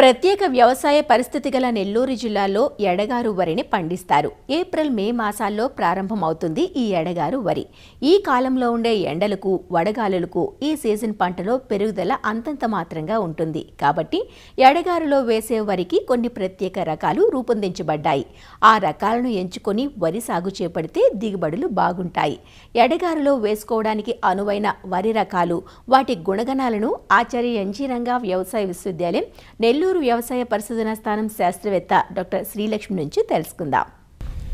ప్రత్యేక వ్యవసాయ పరిస్థితి గల నెల్లూరు జిల్లాలో ఎడగారు వరిని పండిస్తారు. ఏప్రిల్ మే మాసాల్లో ప్రారంభమవుతుంది ఈ ఎడగారు వరి. ఈ కాలంలో ఉండే ఎండలకు వడగాలులకు ఈ సీజన్ పంటలో పెరుగుదల అంతంత మాత్రంగా ఉంటుంది. కాబట్టి ఎడగారులో వేసే వరికి కొన్ని ప్రత్యేక రకాలు రూపొందించబడ్డాయి. ఆ రకాలను ఎంచుకొని వరి సాగు చేపడితే దిగుబడులు బాగుంటాయి. ఎడగారులో వేసుకోవడానికి అనువైన వరి రకాలు వాటి గుణగణాలను ఆచార్య ఎన్జీరంగా వ్యవసాయ విశ్వవిద్యాలయం నెల్లూరు వ్యవసాయ పరిశోధనా స్థానం శాస్త్రవేత్త డాక్టర్ శ్రీలక్ష్మి నుంచి తెలుసుకుందాం.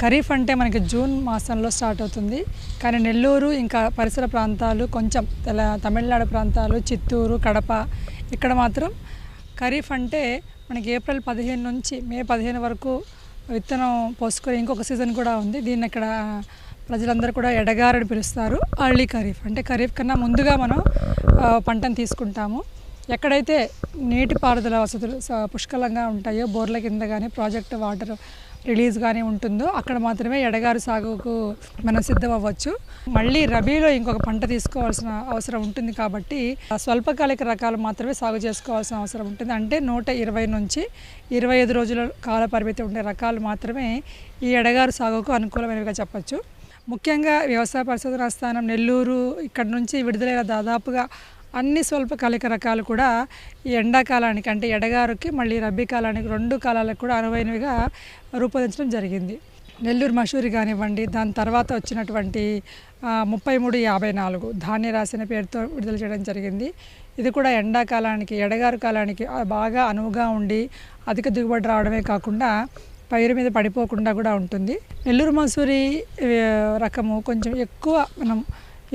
ఖరీఫ్ అంటే మనకి జూన్ మాసంలో స్టార్ట్ అవుతుంది. కానీ నెల్లూరు ఇంకా పరిసర ప్రాంతాలు కొంచెం తెల తమిళనాడు ప్రాంతాలు చిత్తూరు కడప ఇక్కడ మాత్రం ఖరీఫ్ అంటే మనకి ఏప్రిల్ పదిహేను నుంచి మే పదిహేను వరకు విత్తనం పోసుకొని ఇంకొక సీజన్ కూడా ఉంది. దీన్ని ఇక్కడ ప్రజలందరూ కూడా ఎడగారని పిలుస్తారు. అర్లీ ఖరీఫ్ అంటే ఖరీఫ్ కన్నా ముందుగా మనం పంటను తీసుకుంటాము. ఎక్కడైతే నీటిపారుదల వసతులు స- పుష్కలంగా ఉంటాయో బోర్ల కింద కానీ ప్రాజెక్ట్ వాటర్ రిలీజ్ కానీ ఉంటుందో అక్కడ మాత్రమే ఎడగారు సాగుకు మనం సిద్ధం అవ్వచ్చు మళ్ళీ రబీలో ఇంకొక పంట తీసుకోవాల్సిన అవసరం ఉంటుంది కాబట్టి ఆ స్వల్పకాలిక రకాలు మాత్రమే సాగు చేసుకోవాల్సిన అవసరం ఉంటుంది. అంటే నూట ఇరవై నుంచి ఇరవై ఐదు రోజుల కాల పరిమితి ఉండే రకాలు మాత్రమే ఈ ఎడగారు సాగుకు అనుకూలమైనవిగా చెప్పచ్చు. ముఖ్యంగా వ్యవసాయ పరిశోధనా స్థానం నెల్లూరు ఇక్కడ నుంచి విడుదలైన దాదాపుగా అన్ని స్వల్పకాలిక రకాలు కూడా ఈ ఎండాకాలానికి అంటే ఎడగారుకి మళ్ళీ రబ్బీ కాలానికి రెండు కాలాలకు కూడా అనువైనవిగా రూపొందించడం జరిగింది. నెల్లూరు మషూరి కానివ్వండి దాని తర్వాత వచ్చినటువంటి ముప్పై మూడు యాభై నాలుగు ధాన్య రాసిన పేరుతో విడుదల చేయడం జరిగింది. ఇది కూడా ఎండాకాలానికి ఎడగారు కాలానికి బాగా అనువుగా ఉండి అధిక దిగుబడి రావడమే కాకుండా పైరు మీద పడిపోకుండా కూడా ఉంటుంది. నెల్లూరు మసూరి రకము కొంచెం ఎక్కువ మనం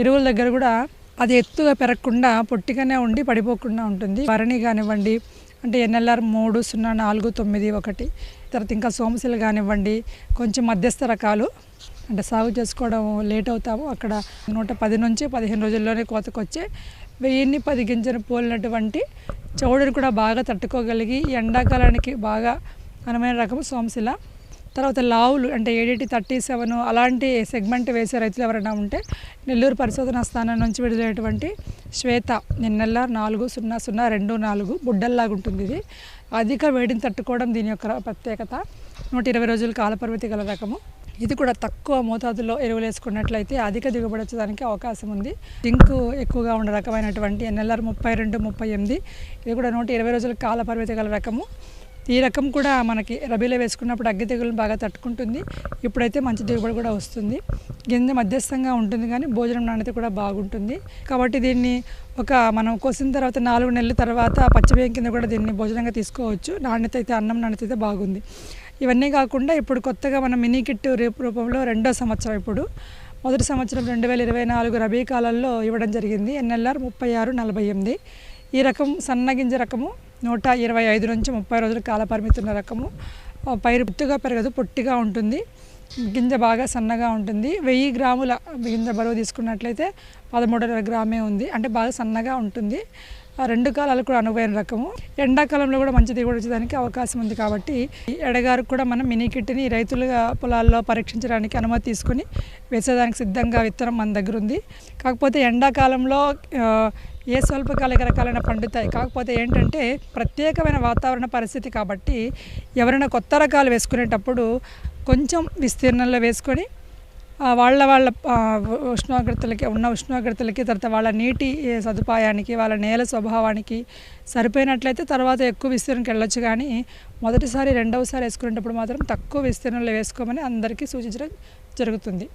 ఎరువుల దగ్గర కూడా అది ఎత్తుగా పెరగకుండా పొట్టిగానే ఉండి పడిపోకుండా ఉంటుంది. భరణి కానివ్వండి అంటే ఎన్ఎల్ఆర్ మూడు సున్నా నాలుగు తొమ్మిది ఒకటి తర్వాత ఇంకా సోమశిల కానివ్వండి కొంచెం మధ్యస్థ రకాలు అంటే సాగు చేసుకోవడం లేట్ అవుతాము. అక్కడ నూట పది నుంచి పదిహేను రోజుల్లోనే కోతకొచ్చే వెయ్యిన్ని పది గింజను పోలినటువంటి చౌడుని కూడా బాగా తట్టుకోగలిగి ఈ ఎండాకాలానికి బాగా అనుమైన రకం సోమశిల. తర్వాత లావులు అంటే ఏడిటి థర్టీ సెవెన్ అలాంటి సెగ్మెంట్ వేసే రైతులు ఎవరైనా ఉంటే నెల్లూరు పరిశోధనా స్థానం నుంచి విడుదలైనటువంటి శ్వేత నిన్నెల్ల నాలుగు సున్నా సున్నా రెండు నాలుగు బుడ్డల్లాగా ఉంటుంది ఇది. అధిక వేడిని తట్టుకోవడం దీని యొక్క ప్రత్యేకత. నూట ఇరవై రోజుల కాలపరిమితి గల రకము. ఇది కూడా తక్కువ మోతాదులో ఎరువులు వేసుకున్నట్లయితే అధిక దిగుబడి వచ్చేదానికి అవకాశం ఉంది. జింక్ ఎక్కువగా ఉన్న రకమైనటువంటి ఎన్ఎల్ఆర్ ముప్పై రెండు ముప్పై ఎనిమిది. ఇది కూడా నూట ఇరవై రోజుల కాల పరిమితి గల రకము. ఈ రకం కూడా మనకి రబీలో వేసుకున్నప్పుడు అగ్గి తెగులను బాగా తట్టుకుంటుంది. ఇప్పుడైతే మంచి దిగుబడి కూడా వస్తుంది. గింజ మధ్యస్థంగా ఉంటుంది కానీ భోజనం నాణ్యత కూడా బాగుంటుంది. కాబట్టి దీన్ని ఒక మనం కోసిన తర్వాత నాలుగు నెలల తర్వాత పచ్చిబియ్యం కింద కూడా దీన్ని భోజనంగా తీసుకోవచ్చు. నాణ్యత అయితే అన్నం నాణ్యత అయితే బాగుంది. ఇవన్నీ కాకుండా ఇప్పుడు కొత్తగా మనం మినీ కిట్ రూపంలో రెండో సంవత్సరం ఇప్పుడు. మొదటి సంవత్సరం రెండు వేల ఇరవై నాలుగు రబీ కాలంలో ఇవ్వడం జరిగింది. ఎన్ఎల్ఆర్ ముప్పై ఆరు నలభై ఎనిమిది. ఈ రకం సన్నగింజ రకము నూట ఇరవై ఐదు నుంచి ముప్పై రోజుల కాలపరిమితి ఉన్న రకము. పైరు పొట్టుగా పెరగదు పొట్టిగా ఉంటుంది. గింజ బాగా సన్నగా ఉంటుంది. వెయ్యి గ్రాముల గింజ బరువు తీసుకున్నట్లయితే పదమూడున్నర గ్రామే ఉంది. అంటే బాగా సన్నగా ఉంటుంది. రెండు కాలాలు కూడా అనువైన రకము. ఎండాకాలంలో కూడా మంచి దిగుబడి వచ్చేదానికి అవకాశం ఉంది కాబట్టి ఎడగారు కూడా మనం మినీ కిట్ని రైతులుగా పొలాల్లో పరీక్షించడానికి అనుమతి తీసుకొని వేసేదానికి సిద్ధంగా విత్తనం మన దగ్గర ఉంది. కాకపోతే ఎండాకాలంలో ఏ స్వల్పకాలిక రకాలైన పండుతాయి. కాకపోతే ఏంటంటే ప్రత్యేకమైన వాతావరణ పరిస్థితి కాబట్టి ఎవరైనా కొత్త రకాలు వేసుకునేటప్పుడు కొంచెం విస్తీర్ణంలో వేసుకొని వాళ్ళ వాళ్ళ ఉష్ణోగ్రతలకి ఉన్న ఉష్ణోగ్రతలకి తర్వాత వాళ్ళ నీటి సదుపాయానికి వాళ్ళ నేల స్వభావానికి సరిపోయినట్లయితే తర్వాత ఎక్కువ విస్తీర్ణంకి వెళ్ళొచ్చు. కానీ మొదటిసారి రెండవసారి వేసుకునేటప్పుడు మాత్రం తక్కువ విస్తీర్ణంలో వేసుకోమని అందరికీ సూచించడం జరుగుతుంది.